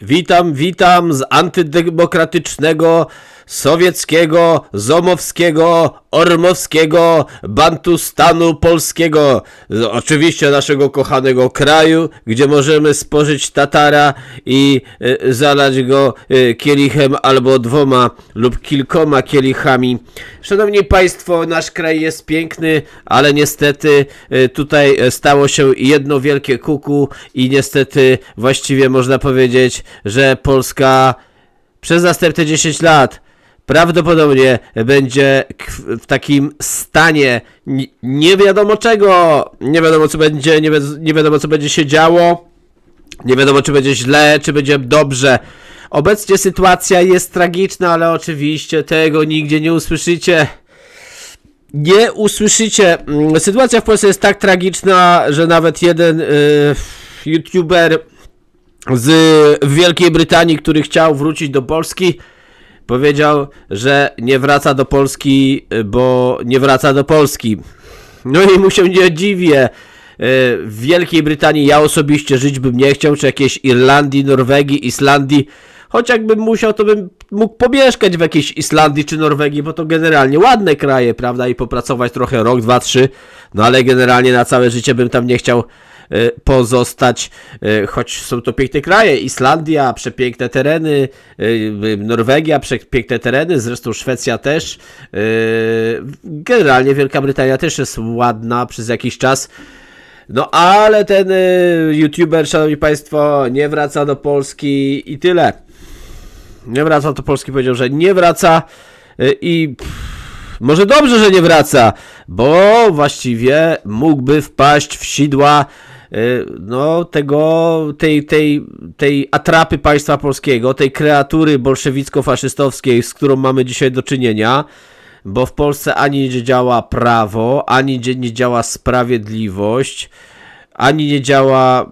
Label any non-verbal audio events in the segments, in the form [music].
Witam, witam z antydemokratycznego, sowieckiego, zomowskiego, ormowskiego, bantustanu polskiego. Oczywiście naszego kochanego kraju, gdzie możemy spożyć tatara i y, zalać go y, kielichem albo dwoma lub kilkoma kielichami. Szanowni Państwo, nasz kraj jest piękny, ale niestety y, tutaj e, stało się jedno wielkie kuku i niestety właściwie można powiedzieć, że Polska przez następne 10 lat prawdopodobnie będzie w takim stanie ni- nie wiadomo czego, nie wiadomo co będzie, nie, wi- nie wiadomo co będzie się działo, nie wiadomo czy będzie źle, czy będzie dobrze. Obecnie sytuacja jest tragiczna, ale oczywiście tego nigdzie nie usłyszycie. Nie usłyszycie. Mm, Sytuacja w Polsce jest tak tragiczna, że nawet jeden y, youtuber z Wielkiej Brytanii, który chciał wrócić do Polski, powiedział, że nie wraca do Polski, y, bo nie wraca do Polski. No i mu się nie dziwię. Y, W Wielkiej Brytanii ja osobiście żyć bym nie chciał, czy jakiejś Irlandii, Norwegii, Islandii. Choć jakbym musiał, to bym mógł pomieszkać w jakiejś Islandii czy Norwegii, bo to generalnie ładne kraje, prawda? I popracować trochę rok, dwa, trzy. No ale generalnie na całe życie bym tam nie chciał pozostać, e, choć są to piękne kraje. Islandia, przepiękne tereny, e, Norwegia, przepiękne tereny, zresztą Szwecja też. Generalnie Wielka Brytania też jest ładna przez jakiś czas. No ale ten y, youtuber, szanowni państwo, nie wraca do Polski i tyle. Nie wraca do Polski, powiedział, że nie wraca y, i może dobrze, że nie wraca, bo właściwie mógłby wpaść w sidła y, no tego, tej, tej, tej atrapy państwa polskiego, tej kreatury bolszewicko-faszystowskiej, z którą mamy dzisiaj do czynienia, bo w Polsce ani nie działa prawo, ani nie- nie działa sprawiedliwość, ani nie działa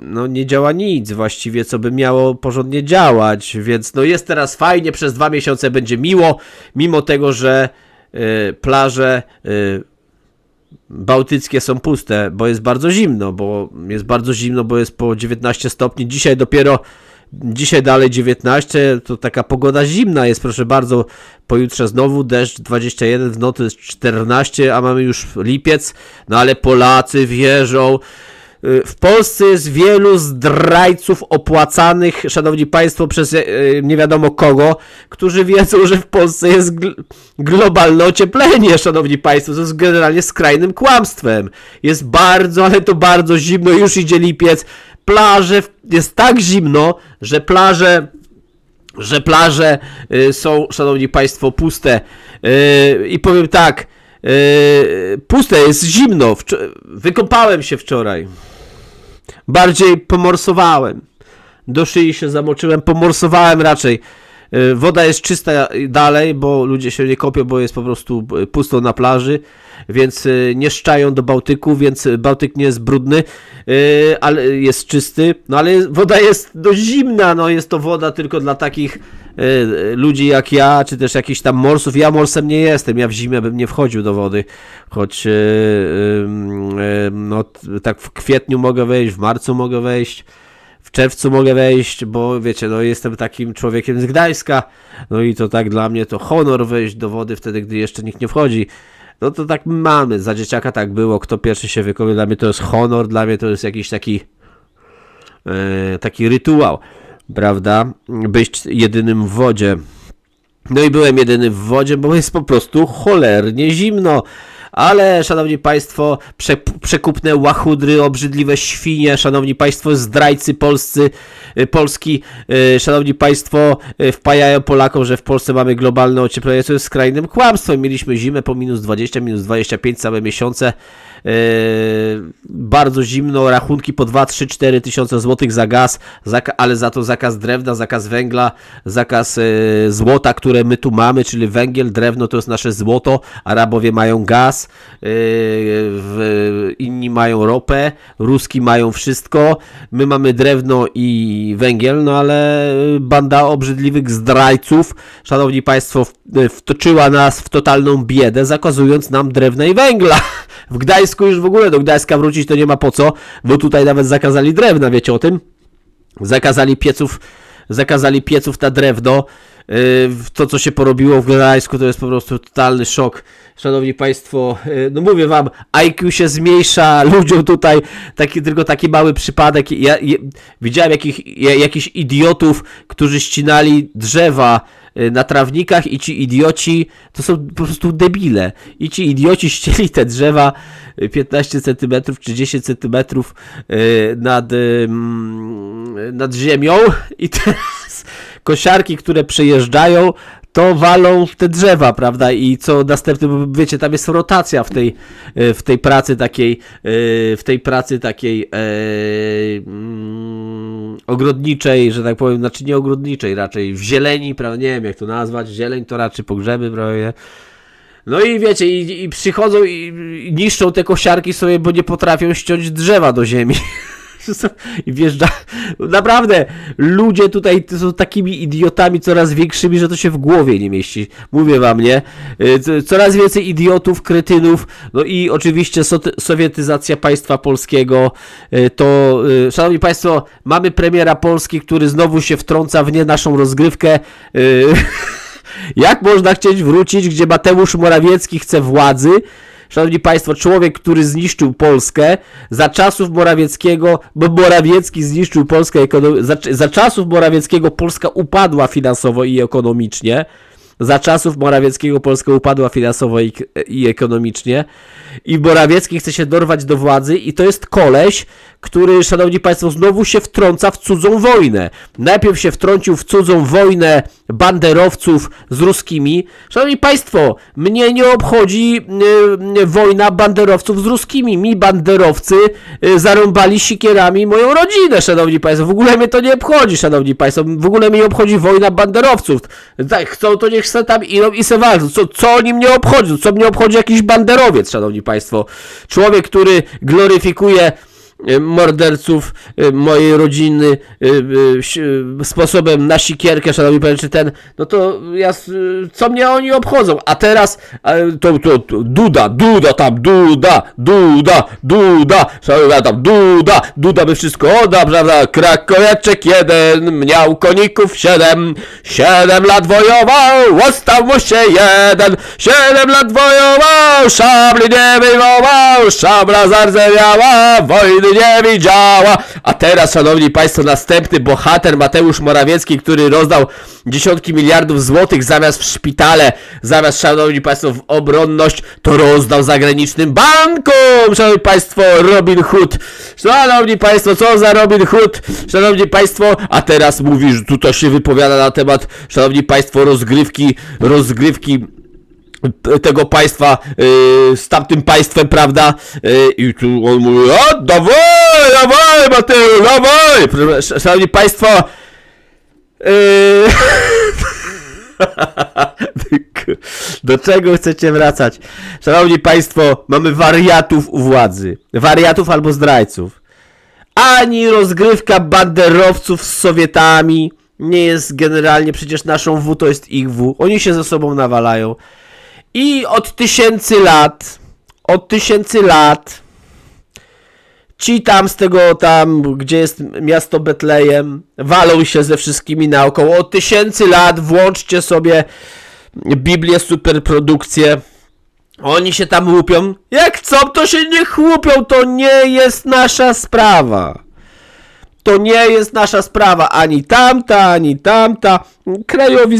no nie działa nic właściwie, co by miało porządnie działać, więc no jest teraz fajnie, przez dwa miesiące będzie miło, mimo tego, że y, plaże y, bałtyckie są puste, bo jest bardzo zimno, bo jest bardzo zimno, bo jest po 19 stopni, dzisiaj dopiero Dzisiaj dalej 19, to taka pogoda zimna jest, proszę bardzo. Pojutrze znowu deszcz 21, w nocy jest 14, a mamy już lipiec. No ale Polacy wierzą. Y, W Polsce jest wielu zdrajców opłacanych, szanowni państwo, przez e, nie wiadomo kogo, którzy wiedzą, że w Polsce jest gl- globalne ocieplenie, szanowni państwo, co jest generalnie skrajnym kłamstwem. Jest bardzo, ale to bardzo zimno, już idzie lipiec. Plaże, jest tak zimno, że plaże że plaże y, są, szanowni państwo, puste. Y, I powiem tak, y, puste, jest zimno. Wczo- wykąpałem się wczoraj. Bardziej pomorsowałem. Do szyi się zamoczyłem, pomorsowałem raczej. Y, Woda jest czysta dalej, bo ludzie się nie kopią, bo jest po prostu y, pusto na plaży, więc y, nie szczają do Bałtyku, więc Bałtyk nie jest brudny, ale jest czysty. No ale woda jest dość zimna, no jest to woda tylko dla takich ludzi jak ja, czy też jakichś tam morsów. Ja morsem nie jestem, ja w zimie bym nie wchodził do wody, choć no tak w kwietniu mogę wejść, w marcu mogę wejść w czerwcu mogę wejść, bo wiecie, no jestem takim człowiekiem z Gdańska, no i to tak dla mnie to honor wejść do wody wtedy, gdy jeszcze nikt nie wchodzi. No to tak mamy, za dzieciaka tak było, kto pierwszy się wykopie, dla mnie to jest honor, dla mnie to jest jakiś taki e, taki rytuał, prawda, być jedynym w wodzie. No i byłem jedyny w wodzie, bo jest po prostu cholernie zimno. Ale, szanowni państwo, prze, przekupne łachudry, obrzydliwe świnie, szanowni państwo, zdrajcy polscy, y, Polski, y, szanowni państwo, y, wpajają Polakom, że w Polsce mamy globalne ocieplenie, co jest skrajnym kłamstwem. Mieliśmy zimę po minus 20, minus 25 całe miesiące. Yy, bardzo zimno, rachunki po 2, 3, 4 tysiące złotych za gaz, ale za to zakaz drewna, zakaz węgla, zakaz yy, złota, które my tu mamy, czyli węgiel, drewno to jest nasze złoto, Arabowie mają gaz, yy, inni mają ropę, Ruski mają wszystko, my mamy drewno i węgiel, no ale banda obrzydliwych zdrajców, szanowni państwo, wtoczyła nas w totalną biedę, zakazując nam drewna i węgla. [laughs] W Gdańsku już w ogóle do Gdańska wrócić to nie ma po co, bo tutaj nawet zakazali drewna, wiecie o tym? zakazali pieców, zakazali pieców na drewno. Yy, To, co się porobiło w Gdańsku, to jest po prostu totalny szok. Szanowni Państwo, yy, no mówię Wam, IQ się zmniejsza [laughs] ludziom tutaj, taki, tylko taki mały przypadek. Ja, ja widziałem jakich, ja- jakichś idiotów, którzy ścinali drzewa na trawnikach i ci idioci to są po prostu debile. I ci idioci [laughs] ścieli te drzewa y, 15 cm czy 10 cm nad, ym, nad ziemią i [laughs] teraz kosiarki, które przejeżdżają, to walą w te drzewa, prawda? I co następne, bo wiecie, tam jest rotacja w tej, y, w tej pracy takiej, y, w tej pracy takiej e, mm, ogrodniczej, że tak powiem, znaczy nie ogrodniczej, raczej w zieleni, prawda? Nie wiem jak to nazwać, zieleń to raczej pogrzeby, prawda? No i wiecie, i, i przychodzą i, i niszczą te kosiarki sobie, bo nie potrafią ściąć drzewa do ziemi. [laughs] I wjeżdża. Naprawdę, ludzie tutaj są takimi idiotami coraz większymi, że to się w głowie nie mieści. Mówię wam, nie? Y, co- Coraz więcej idiotów, kretynów, no i oczywiście soty- sowietyzacja państwa polskiego. Y, To, y, szanowni państwo, mamy premiera Polski, który znowu się wtrąca w nie naszą rozgrywkę. [laughs] Jak można chcieć wrócić, gdzie Mateusz Morawiecki chce władzy? Szanowni Państwo, człowiek, który zniszczył Polskę za czasów Morawieckiego, bo Morawiecki zniszczył Polskę za, za czasów Morawieckiego Polska upadła finansowo i ekonomicznie. Za czasów Morawieckiego Polska upadła finansowo i, i ekonomicznie. I Morawiecki chce się dorwać do władzy, i to jest koleś, który, szanowni państwo, znowu się wtrąca w cudzą wojnę. Najpierw się wtrącił w cudzą wojnę banderowców z ruskimi. Szanowni państwo, mnie nie obchodzi y, y, wojna banderowców z ruskimi. Mi banderowcy y, zarąbali sikierami moją rodzinę, szanowni państwo. W ogóle mnie to nie obchodzi, szanowni państwo. W ogóle mnie nie obchodzi wojna banderowców. Tak, chcą to niech se tam idą i se walczą. Co, co oni mnie obchodzi? Co mnie obchodzi jakiś banderowiec, szanowni państwo? Człowiek, który gloryfikuje morderców y, mojej rodziny y, y, y, sposobem na sikierkę, szanowni państwo, ten, no to ja, y, co mnie oni obchodzą? A teraz to, to, to Duda, Duda tam, Duda, Duda, Duda, szanowni tam Duda, Duda by wszystko oddał, prawda? Krakowieczek jeden, miał koników siedem, siedem lat wojował, ostał mu się jeden, siedem lat wojował, szabli nie wyjmował, szabla zardzewiała, wojny nie widziała. A teraz, szanowni państwo, następny bohater Mateusz Morawiecki, który rozdał dziesiątki miliardów złotych zamiast w szpitale, zamiast, szanowni państwo, w obronność, to rozdał zagranicznym bankom, szanowni państwo, Robin Hood. Szanowni państwo, co za Robin Hood, szanowni państwo, a teraz mówi, że tutaj się wypowiada na temat, szanowni państwo, rozgrywki, rozgrywki tego państwa yy, z tamtym państwem, prawda? Yy, I tu on mówi, o, dawaj, dawaj, Mateusz, dawaj! Szanowni Państwo, yy, [laughs] do czego chcecie wracać? Szanowni Państwo, mamy wariatów u władzy. Wariatów albo zdrajców. Ani rozgrywka banderowców z Sowietami nie jest generalnie przecież naszą W, to jest ich W. Oni się ze sobą nawalają. I od tysięcy lat, od tysięcy lat, ci tam z tego tam, gdzie jest miasto Betlejem, walą się ze wszystkimi naokoło. Od tysięcy lat włączcie sobie Biblię Superprodukcję. Oni się tam łupią. Jak chcą, to się nie chłupią, to nie jest nasza sprawa. To nie jest nasza sprawa, ani tamta, ani tamta. Krajowi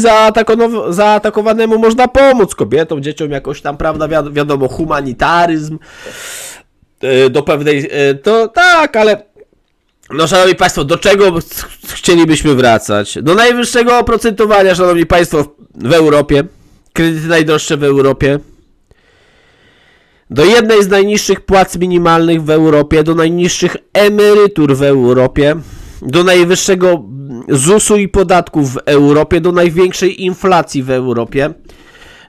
zaatakowanemu można pomóc, kobietom, dzieciom jakoś tam, prawda, wiad- wiadomo, humanitaryzm e, do pewnej, e, to tak, ale no, szanowni państwo, do czego ch- chcielibyśmy wracać? Do najwyższego oprocentowania, szanowni państwo, w Europie. Kredyty najdroższe w Europie do jednej z najniższych płac minimalnych w Europie, do najniższych emerytur w Europie, do najwyższego ZUS-u i podatków w Europie, do największej inflacji w Europie.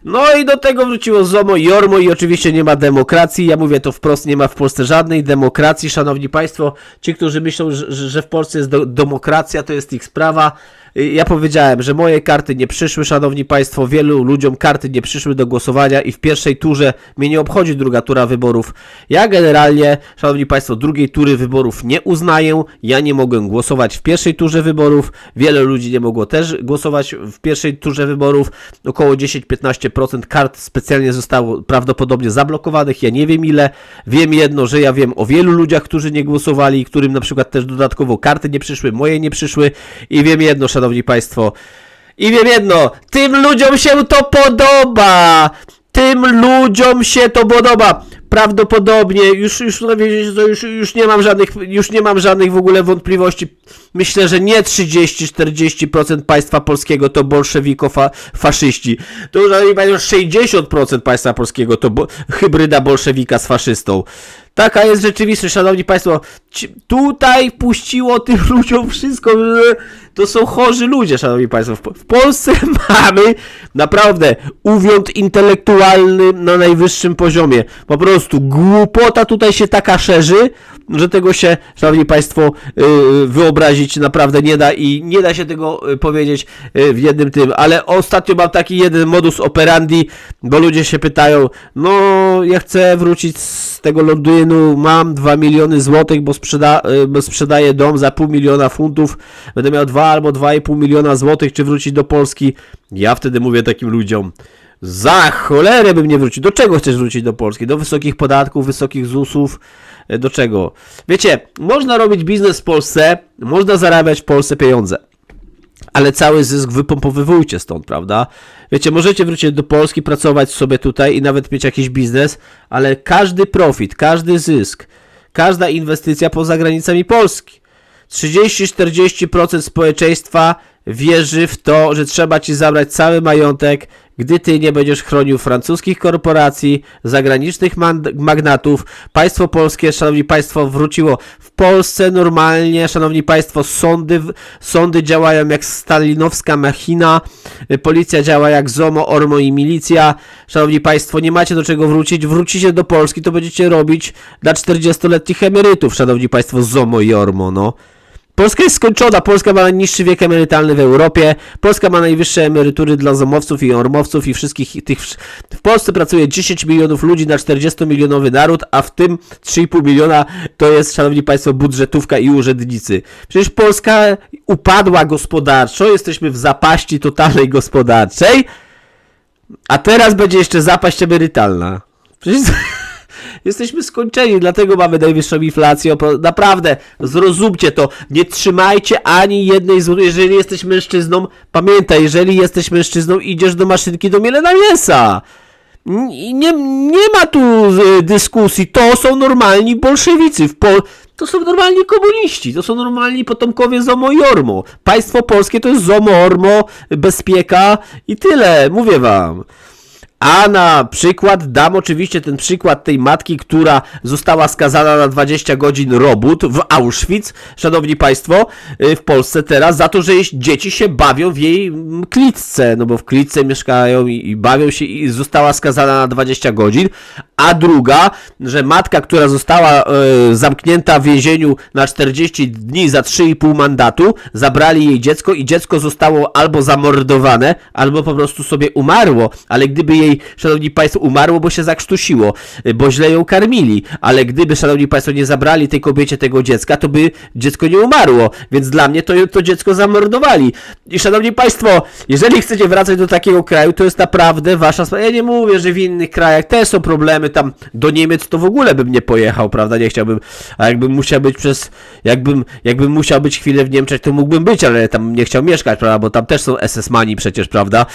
No i do tego wróciło ZOMO i ORMO i oczywiście nie ma demokracji. Ja mówię to wprost, nie ma w Polsce żadnej demokracji. Szanowni Państwo, ci, którzy myślą, że, w Polsce jest demokracja, to jest ich sprawa. Y, ja powiedziałem, że moje karty nie przyszły, szanowni państwo, wielu ludziom karty nie przyszły do głosowania i w pierwszej turze mnie nie obchodzi druga tura wyborów. Ja generalnie, szanowni państwo, drugiej tury wyborów nie uznaję, ja nie mogłem głosować w pierwszej turze wyborów, wiele ludzi nie mogło też głosować w pierwszej turze wyborów, około 10-15% kart specjalnie zostało prawdopodobnie zablokowanych, ja nie wiem ile, wiem jedno, że ja wiem o wielu ludziach, którzy nie głosowali, którym na przykład też dodatkowo karty nie przyszły, moje nie przyszły. I wiem jedno, szanowni państwo, i wiem jedno, tym ludziom się to podoba! Tym ludziom się to podoba! Prawdopodobnie, już, już, no już, już nie mam żadnych, już nie mam żadnych w ogóle wątpliwości. Myślę, że nie 30-40% państwa polskiego to bolszewiko-faszyści. To już nawet 60% państwa polskiego to bo, hybryda bolszewika z faszystą. Taka jest rzeczywistość, szanowni państwo. Ci, tutaj puściło tym [laughs] ludziom wszystko, to są chorzy ludzie, szanowni państwo. W, w Polsce [laughs] mamy naprawdę uwiąd intelektualny na najwyższym poziomie. Po prostu głupota tutaj się taka szerzy, że tego się, szanowni państwo, yy, wyobrazić naprawdę nie da i nie da się tego yy, powiedzieć yy, w jednym tym. Ale ostatnio mam taki jeden modus operandi, bo ludzie się pytają, no ja chcę wrócić z tego Londynu, mam 2 miliony złotych, bo, sprzeda, y, bo sprzedaję dom za pół miliona funtów, będę miał 2 albo 2,5 miliona złotych, czy wrócić do Polski. Ja wtedy mówię takim ludziom, za cholerę bym nie wrócił. Do czego chcesz wrócić do Polski? Do wysokich podatków, wysokich ZUS-ów? Y, Do czego? Wiecie, można robić biznes w Polsce, można zarabiać w Polsce pieniądze ale cały zysk wypompowywujcie stąd, prawda? Wiecie, możecie wrócić do Polski, pracować sobie tutaj i nawet mieć jakiś biznes, ale każdy profit, każdy zysk, każda inwestycja poza granicami Polski. 30-40% społeczeństwa wierzy w to, że trzeba ci zabrać cały majątek, gdy ty nie będziesz chronił francuskich korporacji, zagranicznych magnatów. Państwo polskie, szanowni państwo, wróciło w Polsce normalnie, szanowni państwo, sądy, sądy działają jak stalinowska machina, policja działa jak ZOMO, ORMO i milicja. Szanowni państwo, nie macie do czego wrócić, wrócicie do Polski, to będziecie robić dla 40-letnich emerytów, szanowni państwo, ZOMO i ORMO, no. Polska jest skończona. Polska ma najniższy wiek emerytalny w Europie. Polska ma najwyższe emerytury dla zomowców i ormowców i wszystkich tych. W Polsce pracuje 10 milionów ludzi na 40-milionowy naród, a w tym 3,5 miliona to jest, szanowni państwo, budżetówka i urzędnicy. Przecież Polska upadła gospodarczo, jesteśmy w zapaści totalnej gospodarczej, a teraz będzie jeszcze zapaść emerytalna. Przecież. Jesteśmy skończeni, dlatego mamy najwyższą inflację. Naprawdę, zrozumcie to. Nie trzymajcie ani jednej złotej. Jeżeli jesteś mężczyzną, pamiętaj, jeżeli jesteś mężczyzną, idziesz do maszynki do mielenia mięsa. Nie, nie ma tu y, dyskusji. To są normalni bolszewicy. W Pol- to są normalni komuniści. To są normalni potomkowie Zomo i Ormo. Państwo polskie to jest Zomo, Ormo, bezpieka i tyle. Mówię wam. A na przykład dam oczywiście ten przykład tej matki, która została skazana na 20 godzin robót w Auschwitz, szanowni państwo, y, w Polsce teraz, za to, że jej dzieci się bawią w jej mm, klitce, no bo w klitce mieszkają i, i bawią się i została skazana na 20 godzin, a druga, że matka, która została y, zamknięta w więzieniu na 40 dni za 3,5 mandatu, zabrali jej dziecko i dziecko zostało albo zamordowane, albo po prostu sobie umarło, ale gdyby jej, szanowni państwo, umarło, bo się zakrztusiło, y, bo źle ją karmili, ale gdyby, szanowni państwo, nie zabrali tej kobiecie tego dziecka, to by dziecko nie umarło, więc dla mnie to, to dziecko zamordowali. I szanowni państwo, jeżeli chcecie wracać do takiego kraju, to jest naprawdę wasza sprawa. Ja nie mówię, że w innych krajach też są problemy, tam do Niemiec to w ogóle bym nie pojechał, prawda, nie chciałbym, a jakbym musiał być przez, jakbym, jakbym musiał być chwilę w Niemczech, to mógłbym być, ale tam nie chciał mieszkać, prawda, bo tam też są SS-mani przecież, prawda.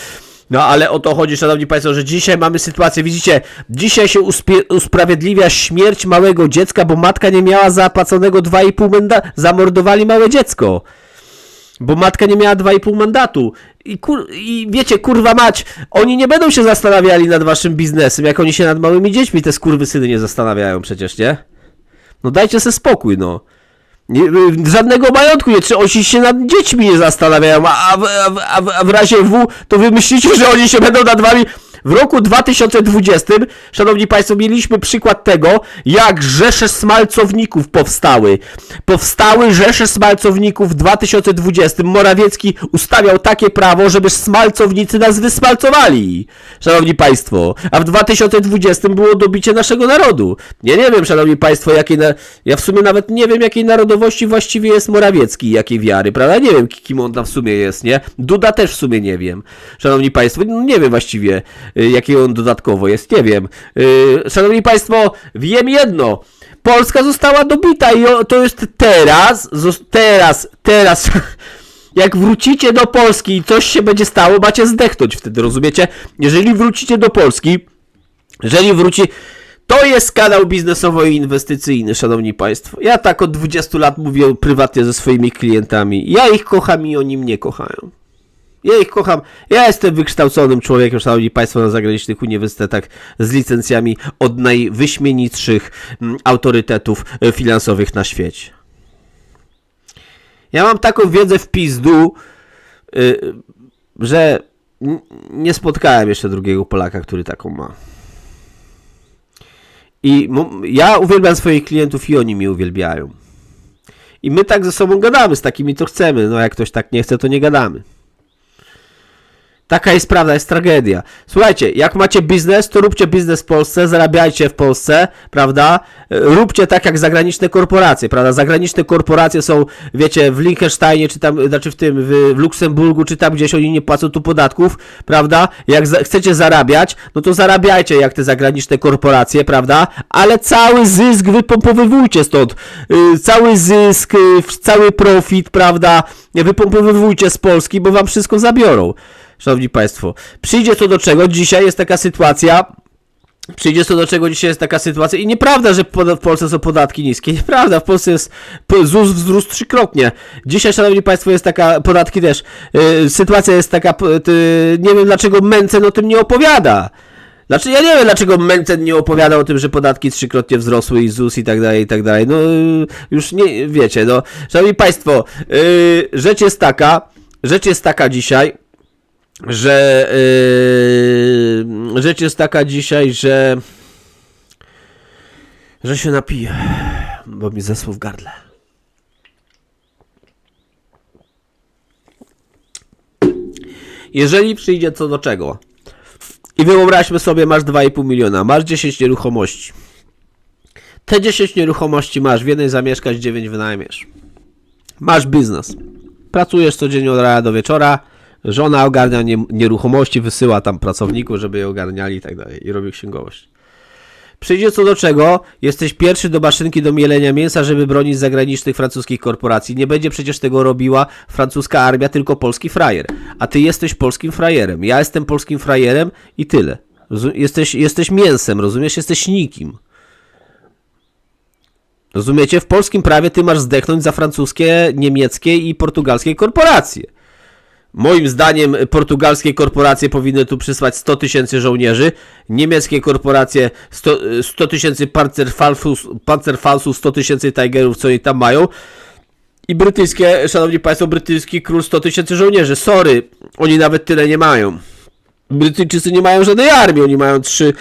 No ale o to chodzi, szanowni państwo, że dzisiaj mamy sytuację, widzicie, dzisiaj się usprawiedliwia śmierć małego dziecka, bo matka nie miała zapłaconego 2,5 menda, zamordowali małe dziecko. Bo matka nie miała 2,5 mandatu. I, kur, I wiecie, kurwa mać, oni nie będą się zastanawiali nad waszym biznesem, jak oni się nad małymi dziećmi, te skurwysyny nie zastanawiają przecież, nie? No dajcie sobie spokój, no. Nie, y, żadnego majątku nie, czy oni się nad dziećmi nie zastanawiają, a, a, a, a w razie W to wy myślicie, że oni się będą nad wami W roku 2020, szanowni państwo, mieliśmy przykład tego, jak rzesze smalcowników powstały. Powstały rzesze smalcowników w 2020. Morawiecki ustawiał takie prawo, żeby smalcownicy nas wysmalcowali. Szanowni państwo, a w 2020 było dobicie naszego narodu. Ja nie wiem, szanowni państwo, jakiej na... ja w sumie nawet nie wiem, jakiej narodowości właściwie jest Morawiecki, jakiej wiary, prawda? Nie wiem, kim on tam w sumie jest, nie? Duda też w sumie nie wiem. Szanowni państwo, no nie wiem właściwie, y, jakiej on dodatkowo jest, nie wiem. Y, Szanowni państwo, wiem jedno. Polska została dobita i to jest teraz, teraz, teraz. [laughs] Jak wrócicie do Polski i coś się będzie stało, macie zdechnąć wtedy, rozumiecie? Jeżeli wrócicie do Polski, jeżeli wróci. To jest kanał biznesowo-inwestycyjny, szanowni państwo. Ja tak od 20 lat mówię prywatnie ze swoimi klientami. Ja ich kocham i oni mnie kochają. Ja ich kocham. Ja jestem wykształconym człowiekiem, szanowni państwo, na zagranicznych uniwersytetach z licencjami od najwyśmienitszych mm, autorytetów e, finansowych na świecie. Ja mam taką wiedzę w pizdu, y, że nie spotkałem jeszcze drugiego Polaka, który taką ma. I ja uwielbiam swoich klientów i oni mnie uwielbiają. I my tak ze sobą gadamy, z takimi to chcemy. No jak ktoś tak nie chce, to nie gadamy. Taka jest prawda, jest tragedia. Słuchajcie, jak macie biznes, to róbcie biznes w Polsce, zarabiajcie w Polsce, prawda? E, Róbcie tak jak zagraniczne korporacje, prawda? Zagraniczne korporacje są, wiecie, w Liechtensteinie, czy tam, znaczy w tym, w, w Luksemburgu, czy tam gdzieś oni nie płacą tu podatków, prawda? Jak za, chcecie zarabiać, no to zarabiajcie jak te zagraniczne korporacje, prawda? Ale cały zysk wypompowywujcie stąd. Y, cały zysk, y, cały profit, prawda? Wypompowywujcie z Polski, bo wam wszystko zabiorą. Szanowni Państwo, przyjdzie to do czego? Dzisiaj jest taka sytuacja, Przyjdzie to do czego dzisiaj jest taka sytuacja i nieprawda, że w Polsce są podatki niskie. [laughs] Nieprawda, w Polsce jest ZUS wzrósł trzykrotnie. Dzisiaj, szanowni państwo, jest taka, podatki też, yy, sytuacja jest taka, ty, nie wiem dlaczego Mencen o tym nie opowiada. Znaczy, ja nie wiem dlaczego Mencen nie opowiada o tym, że podatki trzykrotnie wzrosły i ZUS i tak dalej, i tak dalej. No, yy, już nie, wiecie, no. Szanowni państwo, yy, rzecz jest taka, rzecz jest taka dzisiaj, że yy, rzecz jest taka dzisiaj, że że się napiję, bo mi zasło w gardle. Jeżeli przyjdzie co do czego i wyobraźmy sobie, masz 2,5 miliona, masz 10 nieruchomości. Te 10 nieruchomości masz, w jednej zamieszkać, 9 wynajmiesz. Masz biznes. Pracujesz codziennie od rana do wieczora. Żona ogarnia nie, nieruchomości, wysyła tam pracowników, żeby je ogarniali i tak dalej. I robi księgowość. Przyjdzie co do czego, jesteś pierwszy do maszynki do mielenia mięsa, żeby bronić zagranicznych francuskich korporacji. Nie będzie przecież tego robiła francuska armia, tylko polski frajer. A ty jesteś polskim frajerem. Ja jestem polskim frajerem i tyle. Jesteś, jesteś mięsem, rozumiesz? Jesteś nikim. Rozumiecie? W polskim prawie ty masz zdechnąć za francuskie, niemieckie i portugalskie korporacje. Moim zdaniem portugalskie korporacje powinny tu przysłać 100 tysięcy żołnierzy, niemieckie korporacje 100 100 tysięcy Panzerfaustów, Panzerfaustów, 100 tysięcy Tigerów, co oni tam mają. I brytyjskie, szanowni państwo, brytyjski król 100 tysięcy żołnierzy. Sorry, oni nawet tyle nie mają. Brytyjczycy nie mają żadnej armii, oni mają trzy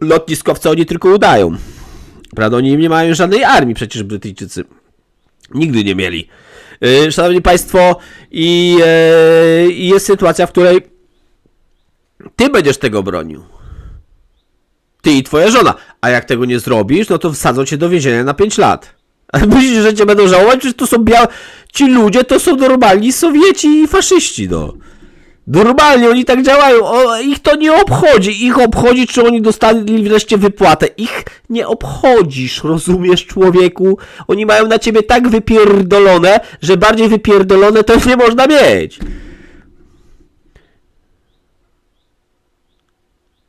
lotniskowce, oni tylko udają. Prawda, oni nie mają żadnej armii przecież Brytyjczycy. Nigdy nie mieli. Yy, Szanowni Państwo, i yy, i jest sytuacja, w której ty będziesz tego bronił. Ty i twoja żona. A jak tego nie zrobisz, no to wsadzą cię do więzienia na 5 lat. [laughs] A myślisz, że cię będą żałować? Przecież to są białe... Ci ludzie to są normalni Sowieci i faszyści, no. Normalnie oni tak działają. O, ich to nie obchodzi. Ich obchodzi, czy oni dostali wreszcie wypłatę. Ich nie obchodzisz, rozumiesz, człowieku? Oni mają na ciebie tak wypierdolone, że bardziej wypierdolone to nie można mieć.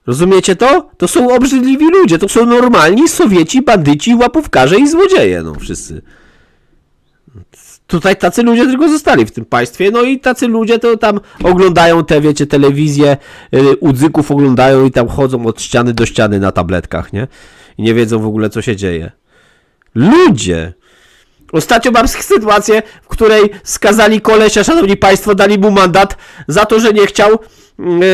Rozumiecie to? To są obrzydliwi ludzie. To są normalni Sowieci, bandyci, łapówkarze i złodzieje, no wszyscy. Tutaj tacy ludzie tylko zostali w tym państwie, no i tacy ludzie to tam oglądają te, wiecie, telewizję, yy, udzyków oglądają i tam chodzą od ściany do ściany na tabletkach, nie? I nie wiedzą w ogóle, co się dzieje. Ludzie! Ostatnio mam sytuację, w której skazali kolesia, szanowni państwo, dali mu mandat za to, że nie chciał yy,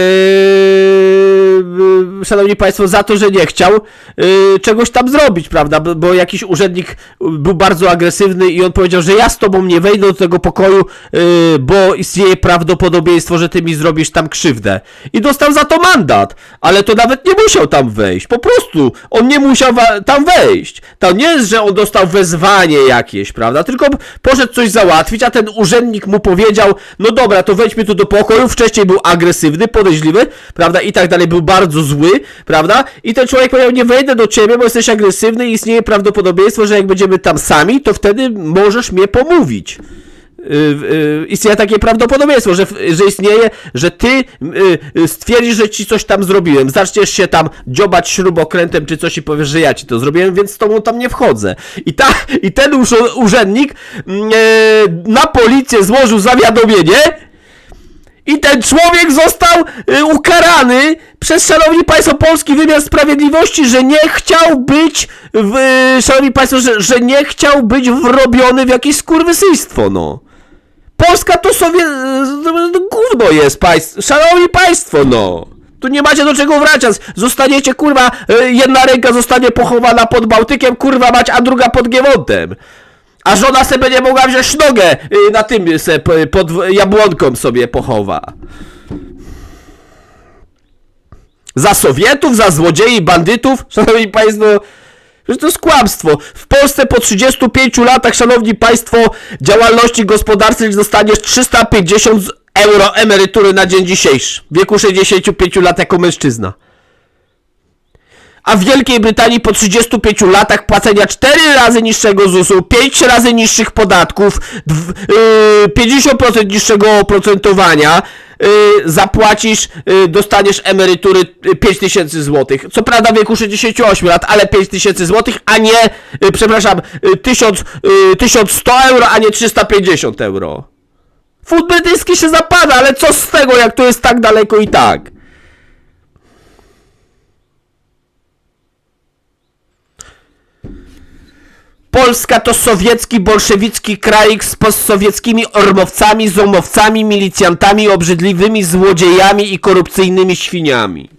szanowni państwo, za to, że nie chciał yy, czegoś tam zrobić, prawda? Bo, bo jakiś urzędnik był bardzo agresywny i on powiedział, że ja z tobą nie wejdę do tego pokoju, yy, bo istnieje prawdopodobieństwo, że ty mi zrobisz tam krzywdę. I dostał za to mandat, ale to nawet nie musiał tam wejść. Po prostu on nie musiał tam wejść. To nie jest, że on dostał wezwanie jakieś, prawda? Tylko poszedł coś załatwić, a ten urzędnik mu powiedział, no dobra, to wejdźmy tu do pokoju. Wcześniej był agresywny, podejrzliwy, prawda? I tak dalej, był bardzo zły, prawda? I ten człowiek powiedział, nie wejdę do ciebie, bo jesteś agresywny i istnieje prawdopodobieństwo, że jak będziemy tam sami, to wtedy możesz mnie pomówić. Yy, yy, istnieje takie prawdopodobieństwo, że, że istnieje, że ty yy, stwierdzisz, że ci coś tam zrobiłem, zaczniesz się tam dziobać śrubokrętem czy coś i powiesz, że ja ci to zrobiłem, więc z tobą tam nie wchodzę. I, ta, i ten urzędnik yy, na policję złożył zawiadomienie i ten człowiek został y, ukarany przez, szanowni państwo, polski wymiar sprawiedliwości, że nie chciał być, w, y, szanowni państwo, że, że nie chciał być wrobiony w jakieś skurwysyństwo, no. Polska to sobie y, gówno jest, państwo, szanowni państwo, no. Tu nie macie do czego wracać. Zostaniecie, kurwa, y, jedna ręka zostanie pochowana pod Bałtykiem, kurwa mać, a druga pod Giewontem. A żona sobie będzie mogła wziąć nogę y, na tym se pod jabłonką sobie pochowa. Za Sowietów, za złodziei, bandytów, [laughs] szanowni państwo, że to jest kłamstwo. W Polsce po 35 latach, szanowni państwo, działalności gospodarczej dostaniesz 350 euro emerytury na dzień dzisiejszy. W wieku 65 lat jako mężczyzna. A w Wielkiej Brytanii po 35 latach płacenia 4 razy niższego ZUS-u, 5 razy niższych podatków, dw- yy, 50% niższego oprocentowania, yy, zapłacisz, yy, dostaniesz emerytury yy, 5000 zł. Co prawda w wieku 68 lat, ale 5000 zł, a nie, przepraszam, yy, 1000, yy, 1100 euro, a nie 350 euro. Fund brytyjski się zapada, ale co z tego, jak to jest tak daleko i tak? Polska to sowiecki, bolszewicki kraj z postsowieckimi ormowcami, zomowcami, milicjantami, obrzydliwymi złodziejami i korupcyjnymi świniami.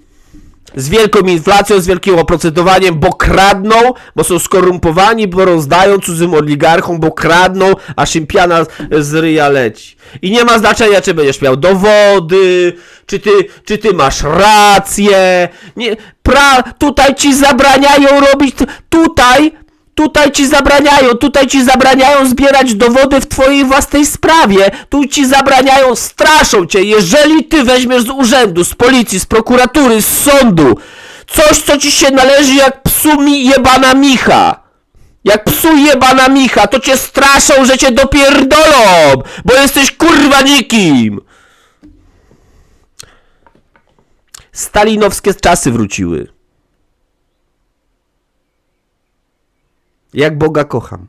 Z wielką inflacją, z wielkim oprocentowaniem, bo kradną, bo są skorumpowani, bo rozdają cudzym oligarchom, bo kradną, aż im piana z ryja leci. I nie ma znaczenia, czy będziesz miał dowody, czy ty, czy ty masz rację. Nie, pra, tutaj ci zabraniają robić, tutaj Tutaj ci zabraniają, tutaj ci zabraniają zbierać dowody w twojej własnej sprawie. Tu ci zabraniają, straszą cię. Jeżeli ty weźmiesz z urzędu, z policji, z prokuratury, z sądu coś, co ci się należy jak psu mi jebana micha. Jak psu jebana micha, to cię straszą, że cię dopierdolą, bo jesteś kurwa nikim. Stalinowskie czasy wróciły. Jak Boga kocham.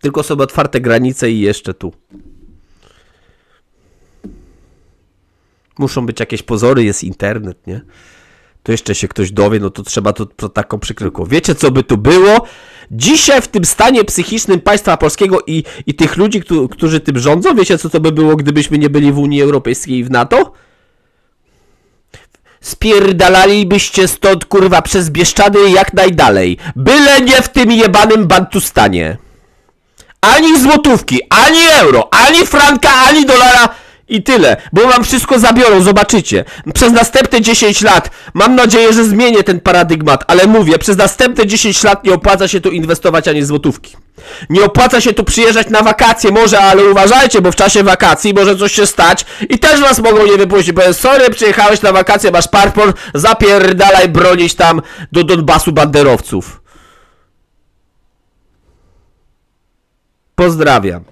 Tylko sobie otwarte granice i jeszcze tu. Muszą być jakieś pozory, jest internet, nie? To jeszcze się ktoś dowie, no to trzeba to, to taką przykrywką. Wiecie, co by tu było? Dzisiaj w tym stanie psychicznym państwa polskiego i, i tych ludzi, któ- którzy tym rządzą, wiecie, co to by było, gdybyśmy nie byli w Unii Europejskiej i w NATO? Spierdalalibyście stąd, kurwa, przez Bieszczady jak najdalej. Byle nie w tym jebanym Bantustanie. Ani złotówki, ani euro, ani franka, ani dolara i tyle. Bo wam wszystko zabiorą, zobaczycie. Przez następne 10 lat, mam nadzieję, że zmienię ten paradygmat, ale mówię, przez następne 10 lat nie opłaca się tu inwestować ani złotówki. Nie opłaca się tu przyjeżdżać na wakacje, może, ale uważajcie, bo w czasie wakacji może coś się stać i też was mogą nie wypuścić. Powiem, sorry, przyjechałeś na wakacje, masz paszport, zapierdalaj bronić tam do Donbasu banderowców. Pozdrawiam.